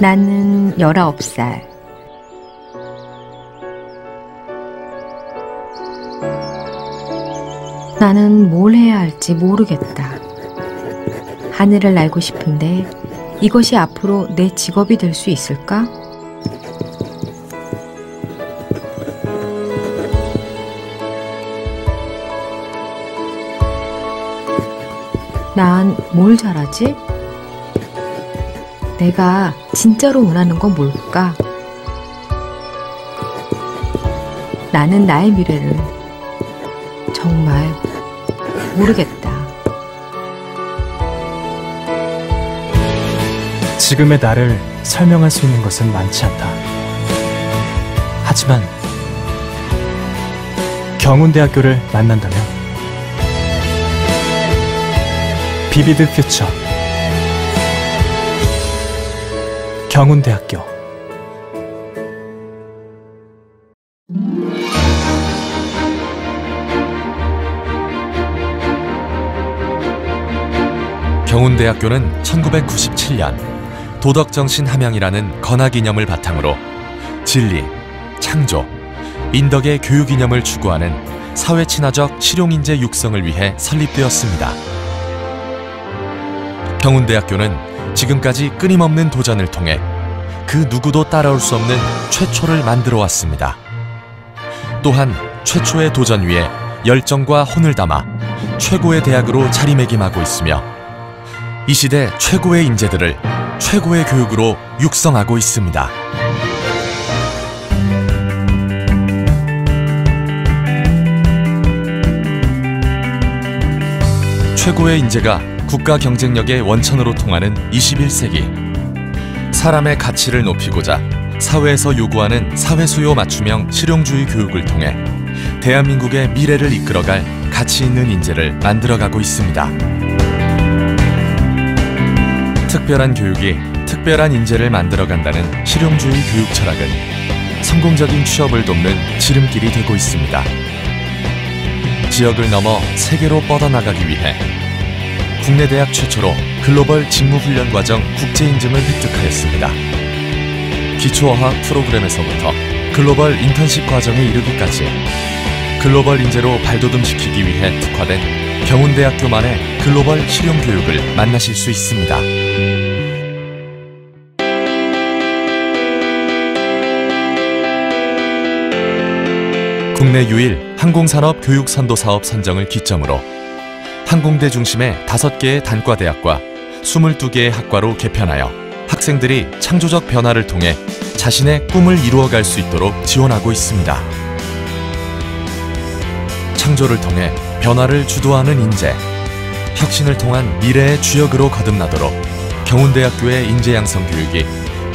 나는 19살. 나는 뭘 해야 할지 모르겠다. 하늘을 날고 싶은데 이것이 앞으로 내 직업이 될 수 있을까? 난 뭘 잘하지? 내가 진짜로 원하는 건 뭘까? 나는 나의 미래를 정말 모르겠다. 지금의 나를 설명할 수 있는 것은 많지 않다. 하지만 경운대학교를 만난다면 비비드 퓨처 경운대학교 경운대학교는 1997년 도덕정신 함양이라는 건화기념을 바탕으로 진리, 창조, 인덕의 교육 이념을 추구하는 사회 친화적 실용인재 육성을 위해 설립되었습니다. 경운대학교는 지금까지 끊임없는 도전을 통해 그 누구도 따라올 수 없는 최초를 만들어 왔습니다. 또한 최초의 도전 위에 열정과 혼을 담아 최고의 대학으로 자리매김하고 있으며 이 시대 최고의 인재들을 최고의 교육으로 육성하고 있습니다. 최고의 인재가 국가 경쟁력의 원천으로 통하는 21세기. 사람의 가치를 높이고자 사회에서 요구하는 사회 수요 맞춤형 실용주의 교육을 통해 대한민국의 미래를 이끌어갈 가치 있는 인재를 만들어가고 있습니다. 특별한 교육이 특별한 인재를 만들어간다는 실용주의 교육 철학은 성공적인 취업을 돕는 지름길이 되고 있습니다. 지역을 넘어 세계로 뻗어나가기 위해 국내 대학 최초로 글로벌 직무훈련 과정 국제인증을 획득하였습니다. 기초어학 프로그램에서부터 글로벌 인턴십 과정에 이르기까지 글로벌 인재로 발돋움시키기 위해 특화된 경운대학교만의 글로벌 실용 교육을 만나실 수 있습니다. 국내 유일 항공산업 교육 선도 사업 선정을 기점으로 항공대 중심의 5개의 단과대학과 22개의 학과로 개편하여 학생들이 창조적 변화를 통해 자신의 꿈을 이루어갈 수 있도록 지원하고 있습니다. 창조를 통해 변화를 주도하는 인재, 혁신을 통한 미래의 주역으로 거듭나도록 경운대학교의 인재 양성 교육이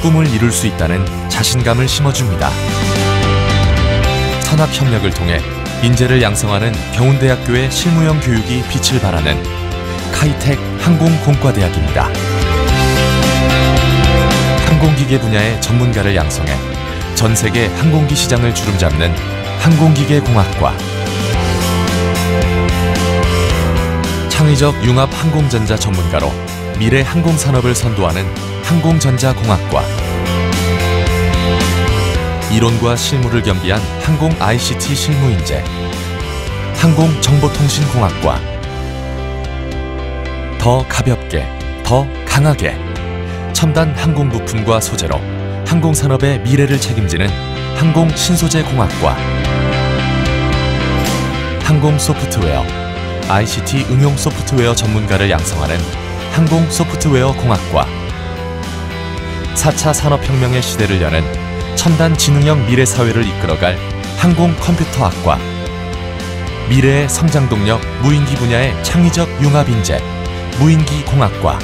꿈을 이룰 수 있다는 자신감을 심어줍니다. 산학협력을 통해 인재를 양성하는 경운대학교의 실무형 교육이 빛을 발하는 카이텍 항공공과대학입니다. 항공기계 분야의 전문가를 양성해 전 세계 항공기 시장을 주름잡는 항공기계공학과 창의적 융합 항공전자 전문가로 미래 항공산업을 선도하는 항공전자공학과 이론과 실무를 겸비한 항공 ICT 실무인재 항공정보통신공학과. 더 가볍게 더 강하게. 첨단 항공 부품과 소재로 항공산업의 미래를 책임지는 항공신소재공학과. 항공 소프트웨어 ICT 응용 소프트웨어 전문가를 양성하는 항공 소프트웨어 공학과. 4차 산업혁명의 시대를 여는 첨단 지능형 미래 사회를 이끌어갈 항공 컴퓨터학과 미래의 성장 동력 무인기 분야의 창의적 융합 인재 무인기 공학과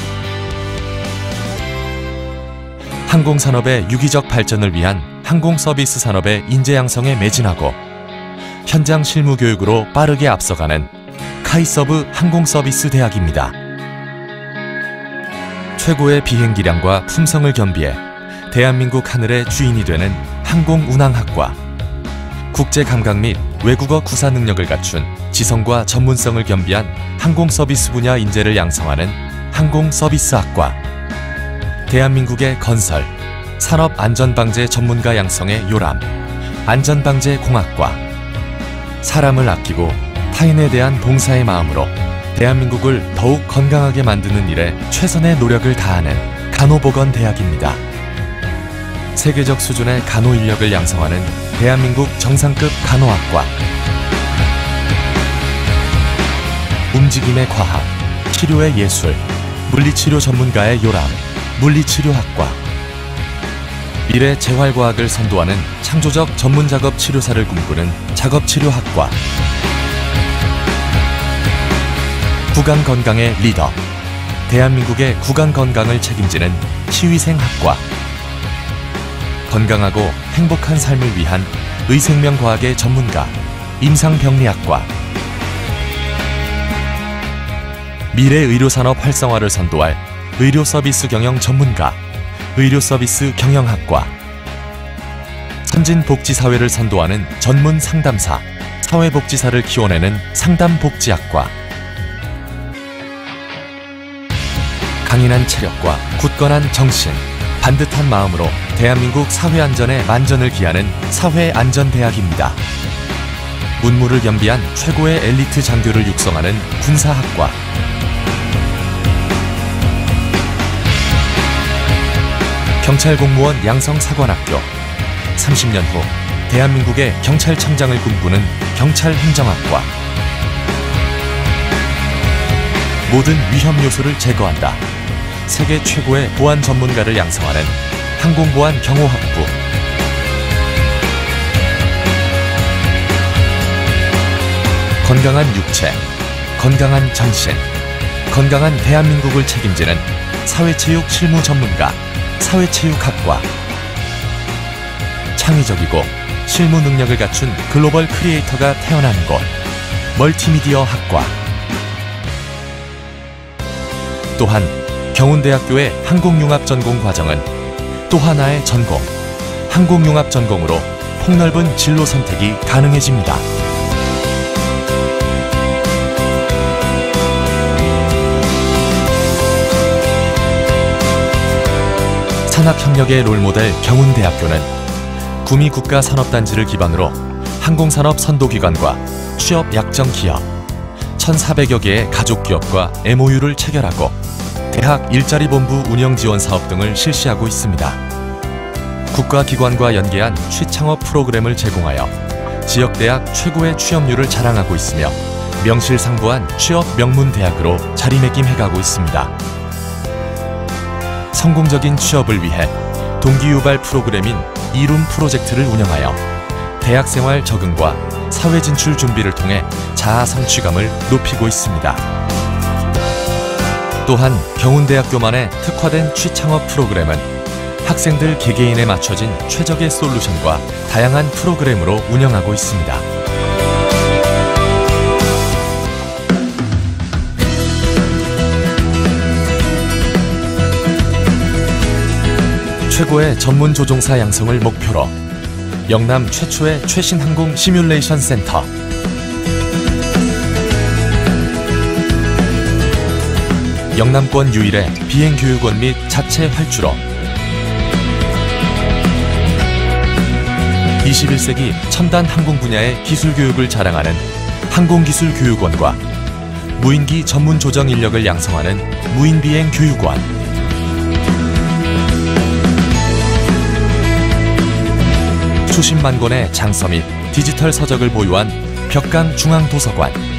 항공 산업의 유기적 발전을 위한 항공 서비스 산업의 인재 양성에 매진하고 현장 실무 교육으로 빠르게 앞서가는 카이서브 항공 서비스 대학입니다. 최고의 비행기량과 품성을 겸비해 대한민국 하늘의 주인이 되는 항공운항학과. 국제 감각 및 외국어 구사 능력을 갖춘 지성과 전문성을 겸비한 항공 서비스 분야 인재를 양성하는 항공 서비스학과. 대한민국의 건설, 산업 안전방재 전문가 양성의 요람, 안전방재공학과, 사람을 아끼고 타인에 대한 봉사의 마음으로 대한민국을 더욱 건강하게 만드는 일에 최선의 노력을 다하는 간호보건대학입니다. 세계적 수준의 간호 인력을 양성하는 대한민국 정상급 간호학과. 움직임의 과학, 치료의 예술, 물리치료 전문가의 요람, 물리치료학과. 미래 재활과학을 선도하는 창조적 전문작업 치료사를 꿈꾸는 작업치료학과. 구강 건강의 리더. 대한민국의 구강 건강을 책임지는 치위생학과. 건강하고 행복한 삶을 위한 의생명과학의 전문가 임상병리학과. 미래 의료산업 활성화를 선도할 의료 서비스 경영 전문가 의료 서비스 경영학과. 선진복지사회를 선도하는 전문 상담사 사회복지사를 키워내는 상담복지학과. 강인한 체력과 굳건한 정신, 반듯한 마음으로 대한민국 사회안전에 만전을 기하는 사회안전대학입니다. 문무를 겸비한 최고의 엘리트 장교를 육성하는 군사학과. 경찰 공무원 양성 사관학교. 30년 후 대한민국의 경찰청장을 꿈꾸는 경찰행정학과. 모든 위험 요소를 제거한다. 세계 최고의 보안 전문가를 양성하는 항공보안 경호학부 건강한 육체, 건강한 정신, 건강한 대한민국을 책임지는 사회체육 실무 전문가 사회체육학과. 창의적이고 실무 능력을 갖춘 글로벌 크리에이터가 태어나는 곳 멀티미디어 학과. 또한 경운대학교의 항공융합 전공 과정은 또 하나의 전공, 항공융합 전공으로 폭넓은 진로 선택이 가능해집니다. 산학협력의 롤모델 경운대학교는 구미 국가 산업단지를 기반으로 항공산업 선도기관과 취업 약정 기업, 1,400여 개의 가족기업과 MOU를 체결하고 대학 일자리 본부 운영 지원 사업 등을 실시하고 있습니다. 국가기관과 연계한 취창업 프로그램을 제공하여 지역 대학 최고의 취업률을 자랑하고 있으며 명실상부한 취업 명문 대학으로 자리매김해가고 있습니다. 성공적인 취업을 위해 동기유발 프로그램인 이룸 프로젝트를 운영하여 대학생활 적응과 사회 진출 준비를 통해 자아 성취감을 높이고 있습니다. 또한 경운대학교만의 특화된 취창업 프로그램은 학생들 개개인에 맞춰진 최적의 솔루션과 다양한 프로그램으로 운영하고 있습니다. 최고의 전문 조종사 양성을 목표로 영남 최초의 최신 항공 시뮬레이션 센터 영남권 유일의 비행교육원 및 자체 활주로. 21세기 첨단 항공 분야의 기술 교육을 자랑하는 항공기술교육원과 무인기 전문 조정 인력을 양성하는 무인비행 교육원. 수십만 권의 장서 및 디지털 서적을 보유한 벽강 중앙도서관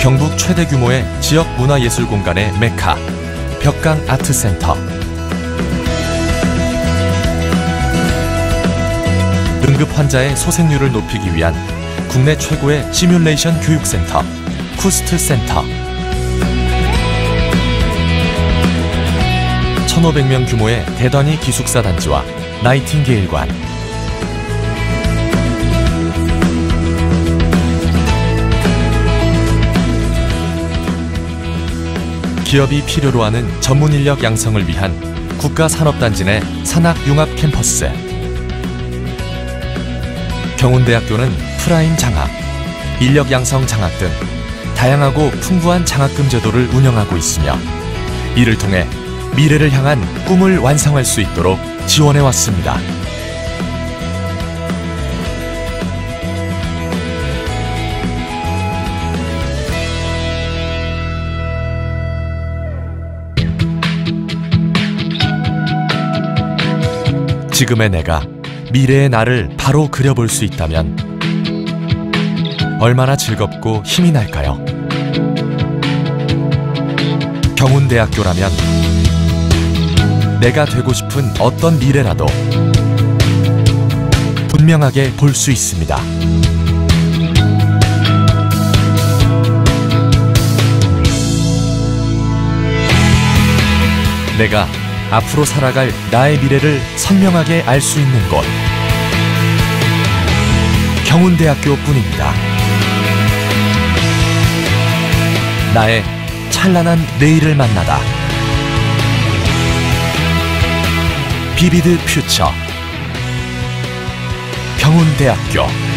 경북 최대 규모의 지역 문화예술 공간의 메카 벽강 아트센터. 응급 환자의 소생률을 높이기 위한 국내 최고의 시뮬레이션 교육센터 쿠스트 센터. 1500명 규모의 대단히 기숙사 단지와 나이팅게일관 기업이 필요로 하는 전문 인력 양성을 위한 국가 산업단지 내 산학융합 캠퍼스 경운대학교는 프라임 장학, 인력 양성 장학 등 다양하고 풍부한 장학금 제도를 운영하고 있으며 이를 통해 미래를 향한 꿈을 완성할 수 있도록 지원해 왔습니다. 지금의 내가 미래의 나를 바로 그려볼 수 있다면 얼마나 즐겁고 힘이 날까요? 경운대학교라면 내가 되고 싶은 어떤 미래라도 분명하게 볼 수 있습니다. 내가 앞으로 살아갈 나의 미래를 선명하게 알 수 있는 곳. 경운대학교 뿐입니다. 나의 찬란한 내일을 만나다. 비비드 퓨처. 경운대학교.